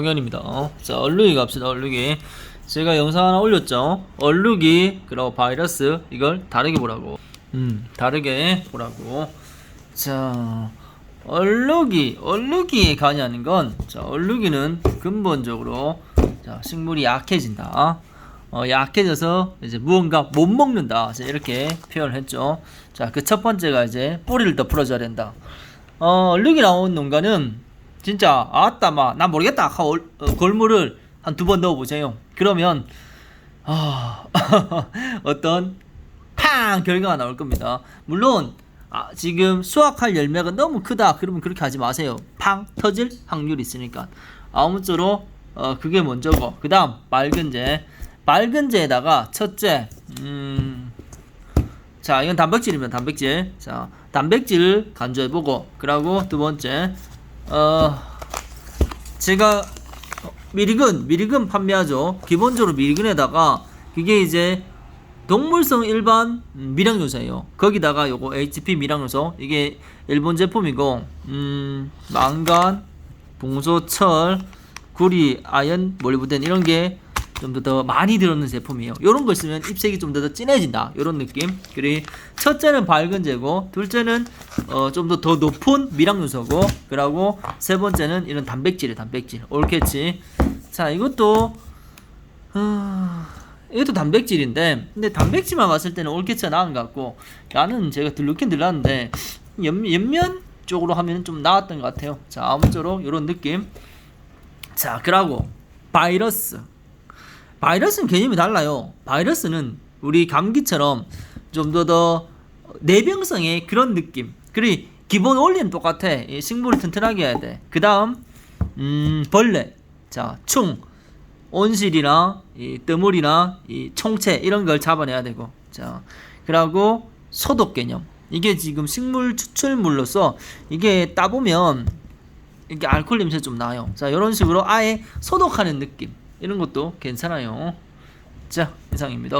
영현입니다. 어? 자, 얼룩이 갑시다. 얼룩이. 제가 영상 하나 올렸죠. 얼룩이 그리고 바이러스 이걸 다르게 보라고. 음, 다르게 보라고. 자, 얼룩이 얼룩이에 관여하는 건 자, 얼룩이는 근본적으로 자, 식물이 약해진다. 어, 약해져서 이제 무언가 못 먹는다. 자, 이렇게 표현을 했죠. 자, 그 첫 번째가 이제 뿌리를 더 풀어줘야 된다. 어, 얼룩이 나온 농가는 진짜 아따 막난 모르겠다. 하고 얼- 어, 골물을 한두 번 넣어보세요. 그러면 아, 어떤 팡 결과가 나올 겁니다. 물론 아, 지금 수확할 열매가 너무 크다. 그러면 그렇게 하지 마세요. 팡 터질 확률이 있으니까. 아무쪼록 어, 그게 먼저고. 그 다음 맑은제 맑은제에다가 첫째 음, 자 이건 단백질이면 단백질. 자 단백질 간주해보고. 그러고 두 번째 어 제가 미리근 미리근 판매하죠. 기본적으로 미리근에다가 그게 이제 동물성 일반 음, 미량요소예요. 거기다가 요거 HP 미량요소 이게 일본 제품이고 음 망간 봉소 철 구리 아연 몰리브덴 이런 게 좀 더 더 많이 들어있는 제품이에요. 이런 걸 쓰면 ip색이 좀 더 더 진해진다. 이런 느낌. 그리고 첫째는 밝은 제고, 둘째는 어, 좀 더 더 높은 미량 요소고, 그리고 세 번째는 이런 단백질이 단백질. 올캐치. 자, 이것도 어, 이것도 단백질인데, 근데 단백질만 봤을 때는 올캐치가 나은 것 같고, 나는 제가 들르긴 들렀는데 연, 연면 쪽으로 하면 좀 나았던 것 같아요. 자, 아무쪼록 이런 느낌. 자, 그러고 바이러스. 바이러스는 개념이 달라요. 바이러스는 우리 감기처럼 좀 더 더 내병성의 그런 느낌. 그리고 기본 원리는 똑같아. 이 식물을 튼튼하게 해야 돼. 그 다음, 음, 벌레. 자, 충. 온실이나 이 뜨물이나 이 총체 이런 걸 잡아내야 되고. 자, 그리고 소독 개념. 이게 지금 식물 추출물로서 이게 따 보면 이게 알코올 냄새 좀 나요. 자, 이런 식으로 아예 소독하는 느낌. 이런 것도 괜찮아요. 자, 이상입니다.